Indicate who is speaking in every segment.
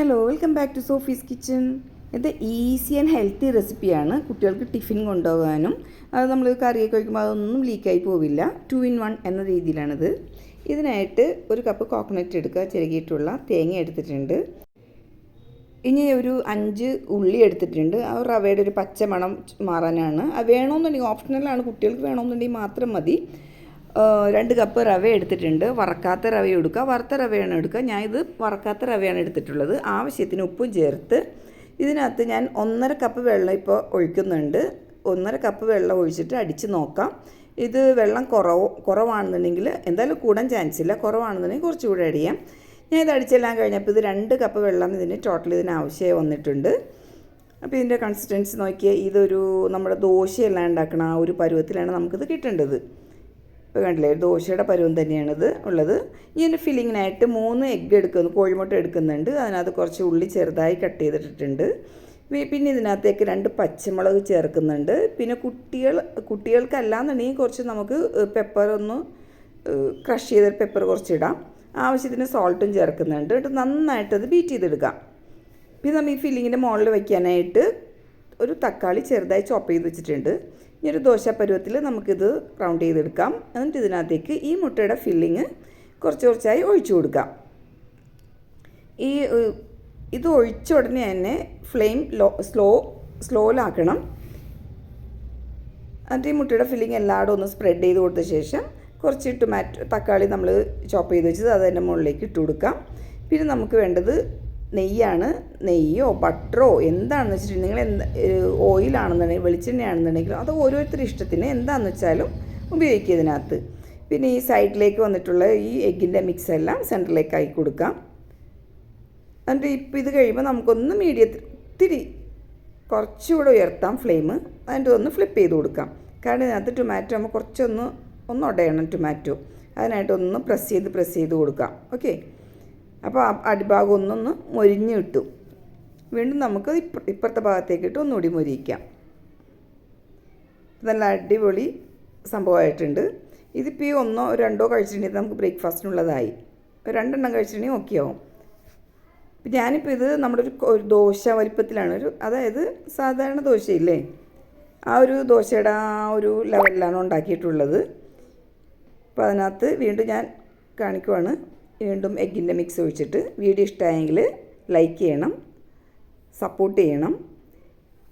Speaker 1: Hello welcome back to Sophie's kitchen ഇത് easy and healthy റെസിപ്പിയാണ് കുട്ടികൾക്ക് ടിഫിൻ കൊണ്ടുപോകാനും അത് നമ്മൾ കറിയൊക്കെ കഴിക്കുമ്പോൾ അതൊന്നും ലീക്കായി പോവില്ല. ടു ഇൻ വൺ എന്ന രീതിയിലാണിത്. ഇതിനായിട്ട് ഒരു കപ്പ് കോക്കനട്ട് എടുക്കുക. ചിരകിയിട്ടുള്ള തേങ്ങ എടുത്തിട്ടുണ്ട്. ഇനി ഒരു അഞ്ച് ഉള്ളി എടുത്തിട്ടുണ്ട്. ആ റവയുടെ ഒരു പച്ചമണം മാറാനാണ്. വേണമെന്നുണ്ടെങ്കിൽ ഓപ്ഷണലാണ് കുട്ടികൾക്ക് വേണമെന്നുണ്ടെങ്കിൽ മാത്രം മതി. രണ്ട് കപ്പ് റവ എടുത്തിട്ടുണ്ട്. വറക്കാത്ത റവ എടുക്കുക. വറുത്ത റവയാണ് എടുക്കുക. ഞാൻ ഇത് വറക്കാത്ത റവയാണ് എടുത്തിട്ടുള്ളത്. ആവശ്യത്തിന് ഉപ്പും ചേർത്ത് ഇതിനകത്ത് ഞാൻ ഒന്നര കപ്പ് വെള്ളം ഇപ്പോൾ ഒഴിക്കുന്നുണ്ട്. ഒന്നര കപ്പ് വെള്ളം ഒഴിച്ചിട്ട് അടിച്ച് നോക്കാം. ഇത് വെള്ളം കുറവ് കുറവാണെന്നുണ്ടെങ്കിൽ എന്തായാലും കൂടാൻ ചാൻസ് ഇല്ല. കുറവാണെന്നുണ്ടെങ്കിൽ കുറച്ചുകൂടെ അടിയാം ഞാൻ ഇത് അടിച്ചെല്ലാം കഴിഞ്ഞപ്പോൾ ഇത് രണ്ട് കപ്പ് വെള്ളം ഇതിന് ടോട്ടൽ ഇതിന് ആവശ്യമായി വന്നിട്ടുണ്ട്. അപ്പോൾ ഇതിന്റെ കൺസിസ്റ്റൻസി നോക്കിയാൽ ഇതൊരു നമ്മുടെ ദോശയെല്ലാം ഉണ്ടാക്കണ ആ ഒരു പരുവത്തിലാണ് നമുക്കിത് കിട്ടേണ്ടത്. കണ്ടില്ലേ ഒരു ദോശയുടെ പരുവം തന്നെയാണിത് ഉള്ളത്. ഇതിന്റെ ഫില്ലിങ്ങിനായിട്ട് മൂന്ന് എഗ്ഗ് എടുക്കുന്നു കോഴിമുട്ട എടുക്കുന്നുണ്ട്. അതിനകത്ത് കുറച്ച് ഉള്ളി ചെറുതായി കട്ട് ചെയ്തിട്ടിട്ടുണ്ട്. പിന്നെ ഇതിനകത്തേക്ക് രണ്ട് പച്ചമുളക് ചേർക്കുന്നുണ്ട്. പിന്നെ കുട്ടികൾ കുട്ടികൾക്കല്ലാന്നുണ്ടെങ്കിൽ കുറച്ച് നമുക്ക് പെപ്പർ ഒന്ന് ക്രഷ് ചെയ്ത പെപ്പർ കുറച്ച് ഇടാം ആവശ്യത്തിന് സോൾട്ടും ചേർക്കുന്നുണ്ട്. എന്നിട്ട് നന്നായിട്ട് അത് ബീറ്റ് ചെയ്തെടുക്കാം. പിന്നെ നമ്മൾ ഈ ഫില്ലിങ്ങിന്റെ മുകളിൽ വയ്ക്കാനായിട്ട് ഒരു തക്കാളി ചെറുതായി ചോപ്പ് ചെയ്ത് വെച്ചിട്ടുണ്ട്. ഇനി ഒരു ദോശ പരുവത്തിൽ നമുക്കിത് റൗണ്ട് ചെയ്തെടുക്കാം. എന്നിട്ട് ഇതിനകത്തേക്ക് ഈ മുട്ടയുടെ ഫില്ലിങ് കുറച്ച് കുറച്ചായി ഒഴിച്ചു കൊടുക്കാം. ഈ ഇത് ഒഴിച്ച ഉടനെ തന്നെ ഫ്ലെയിം ലോ സ്ലോ സ്ലോയിലാക്കണം എന്നിട്ട് ഈ മുട്ടയുടെ ഫില്ലിങ് എല്ലായിടും ഒന്ന് സ്പ്രെഡ് ചെയ്ത് കൊടുത്ത ശേഷം കുറച്ച് ടൊമാറ്റോ തക്കാളി നമ്മൾ ചോപ്പ് ചെയ്ത് വെച്ചത് അത് അതിന്റെ മുകളിലേക്ക് ഇട്ട് കൊടുക്കാം. പിന്നെ നമുക്ക് വേണ്ടത് നെയ്യാണ് നെയ്യോ ബട്ടറോ എന്താണെന്ന് വെച്ചിട്ടുണ്ടെങ്കിൽ എന്ത് ഓയിലാണെന്നുണ്ടെങ്കിൽ വെളിച്ചെണ്ണയാണെന്നുണ്ടെങ്കിലും അത് ഓരോരുത്തരുടെ ഇഷ്ടത്തിന് എന്താണെന്ന് വെച്ചാലും ഉപയോഗിക്കുക ഇതിനകത്ത് പിന്നെ ഈ സൈഡിലേക്ക് വന്നിട്ടുള്ള ഈ എഗ്ഗിന്റെ മിക്സ് എല്ലാം സെന്ററിലേക്ക് ആക്കി കൊടുക്കാം. എന്നിട്ട് ഇപ്പം ഇത് കഴിയുമ്പോൾ നമുക്കൊന്ന് മീഡിയത്തിൽ ഇത്തിരി കുറച്ചുകൂടെ ഉയർത്താം ഫ്ലെയിം. അതിന്റെ ഒന്ന് ഫ്ലിപ്പ് ചെയ്ത് കൊടുക്കാം. കാരണം ഇതിനകത്ത് ടൊമാറ്റോ ആകുമ്പോൾ കുറച്ചൊന്ന് ഒന്ന് ഉടയണം ടൊമാറ്റോ അതിനായിട്ടൊന്ന് പ്രസ് ചെയ്ത് പ്രസ് ചെയ്ത് കൊടുക്കാം. ഓക്കെ അപ്പോൾ അടിഭാഗം ഒന്നൊന്ന് മൊരിഞ്ഞു കിട്ടും. വീണ്ടും നമുക്ക് ഇപ്പ ഇപ്പുറത്തെ ഭാഗത്തേക്ക് ഇട്ട് ഒന്നുകൂടി മൊരിയിക്കാം നല്ല അടിപൊളി സംഭവമായിട്ടുണ്ട്. ഇതിപ്പോൾ ഈ ഒന്നോ രണ്ടോ കഴിച്ചിട്ടുണ്ടെങ്കിൽ നമുക്ക് ബ്രേക്ക്ഫാസ്റ്റിനുള്ളതായി. രണ്ടെണ്ണം കഴിച്ചിട്ടുണ്ടെങ്കിൽ ഓക്കെ ആവും ഇപ്പം ഞാനിപ്പോൾ ഇത് നമ്മുടെ ഒരു ഒരു ദോശ വലിപ്പത്തിലാണ്. ഒരു അതായത് സാധാരണ ദോശയില്ലേ? ആ ഒരു ദോശയുടെ ആ ഒരു ലെവലിലാണ് ഉണ്ടാക്കിയിട്ടുള്ളത്. അപ്പോൾ അതിനകത്ത് വീണ്ടും ഞാൻ കാണിക്കുവാണ്. വീണ്ടും എഗ്ഗിന്റെ മിക്സ് ഒഴിച്ചിട്ട് വീഡിയോ ഇഷ്ടമായെങ്കിൽ ലൈക്ക് ചെയ്യണം സപ്പോർട്ട് ചെയ്യണം.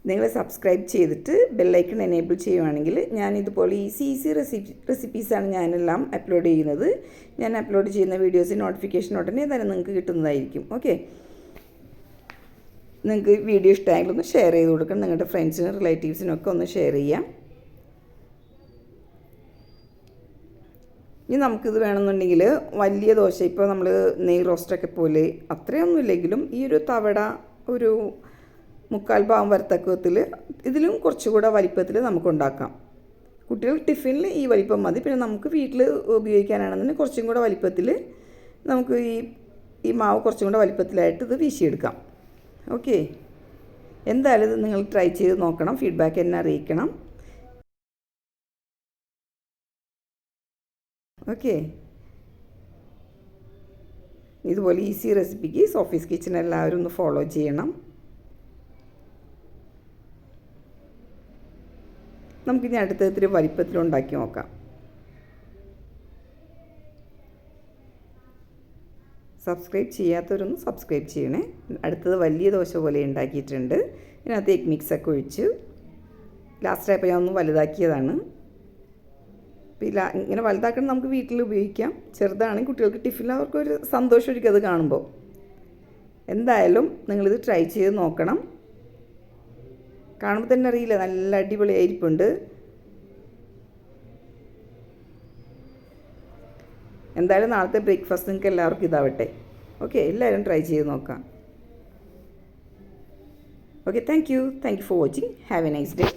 Speaker 1: നിങ്ങൾ സബ്സ്ക്രൈബ് ചെയ്തിട്ട് ബെല്ലൈക്കൺ എനേബിൾ ചെയ്യുവാണെങ്കിൽ ഞാൻ ഇതുപോലെ ഈസി ഈസി റെസിപ്പി റെസിപ്പീസാണ് ഞാനെല്ലാം അപ്ലോഡ് ചെയ്യുന്നത്. ഞാൻ അപ്ലോഡ് ചെയ്യുന്ന വീഡിയോസ് നോട്ടിഫിക്കേഷൻ ഉടനെ തന്നെ നിങ്ങൾക്ക് കിട്ടുന്നതായിരിക്കും. ഓക്കെ നിങ്ങൾക്ക് വീഡിയോ ഇഷ്ടമായെങ്കിൽ ഒന്ന് ഷെയർ ചെയ്ത് കൊടുക്കണം. നിങ്ങളുടെ ഫ്രണ്ട്സിനും റിലേറ്റീവ്സിനും ഒക്കെ ഒന്ന് ഷെയർ ചെയ്യാം. ഇനി നമുക്കിത് വേണമെന്നുണ്ടെങ്കിൽ വലിയ ദോശ ഇപ്പോൾ നമ്മൾ നെയ് റോസ്റ്റൊക്കെ പോലെ അത്രയൊന്നും ഇല്ലെങ്കിലും ഈ ഒരു തവട ഒരു മുക്കാൽ ഭാഗം വരത്തക്കത്തിൽ ഇതിലും കുറച്ചുകൂടെ വലിപ്പത്തിൽ നമുക്ക് ഉണ്ടാക്കാം കുട്ടികൾ ടിഫിനിൽ ഈ വലിപ്പം മതി. പിന്നെ നമുക്ക് വീട്ടിൽ ഉപയോഗിക്കാനാണെന്നുണ്ടെങ്കിൽ കുറച്ചും കൂടെ വലിപ്പത്തിൽ നമുക്ക് ഈ ഈ മാവ് കുറച്ചും കൂടെ വലിപ്പത്തിലായിട്ട് ഇത് വീശിയെടുക്കാം. ഓക്കെ? എന്തായാലും ഇത് നിങ്ങൾ ട്രൈ ചെയ്ത് നോക്കണം. ഫീഡ്ബാക്ക് എന്നെ അറിയിക്കണം. ഓക്കെ. ഇതുപോലെ ഈസി റെസിപ്പിക്ക് സോഫീസ് കിച്ചൺ എല്ലാവരും ഒന്ന് ഫോളോ ചെയ്യണം. നമുക്കിനി അടുത്ത ഇത്തിരി വലിപ്പത്തിൽ ഉണ്ടാക്കി നോക്കാം. സബ്സ്ക്രൈബ് ചെയ്യാത്തവരൊന്ന് സബ്സ്ക്രൈബ് ചെയ്യണേ. അടുത്തത് വലിയ ദോശ പോലെ ഉണ്ടാക്കിയിട്ടുണ്ട്. ഇതിനകത്ത് എഗ് മിക്സൊക്കെ ഒഴിച്ചു. ലാസ്റ്റായപ്പോൾ ഞാൻ ഒന്ന് വലുതാക്കിയതാണ്. ഇല്ല ഇങ്ങനെ വലുതാക്കണം നമുക്ക് വീട്ടിൽ ഉപയോഗിക്കാം. ചെറുതാണെങ്കിൽ കുട്ടികൾക്ക് ടിഫിനിൽ അവർക്കൊരു സന്തോഷമായിരിക്കും അത് കാണുമ്പോൾ. എന്തായാലും നിങ്ങളിത് ട്രൈ ചെയ്ത് നോക്കണം. കാണുമ്പോൾ തന്നെ അറിയില്ല. നല്ല അടിപൊളി ആയിരിപ്പുണ്ട് എന്തായാലും നാളത്തെ ബ്രേക്ക്ഫാസ്റ്റ് നിങ്ങൾക്ക് എല്ലാവർക്കും ഇതാവട്ടെ. ഓക്കെ എല്ലാവരും ട്രൈ ചെയ്ത് നോക്കാം. Okay thank you. Thank you for watching. Have a nice day.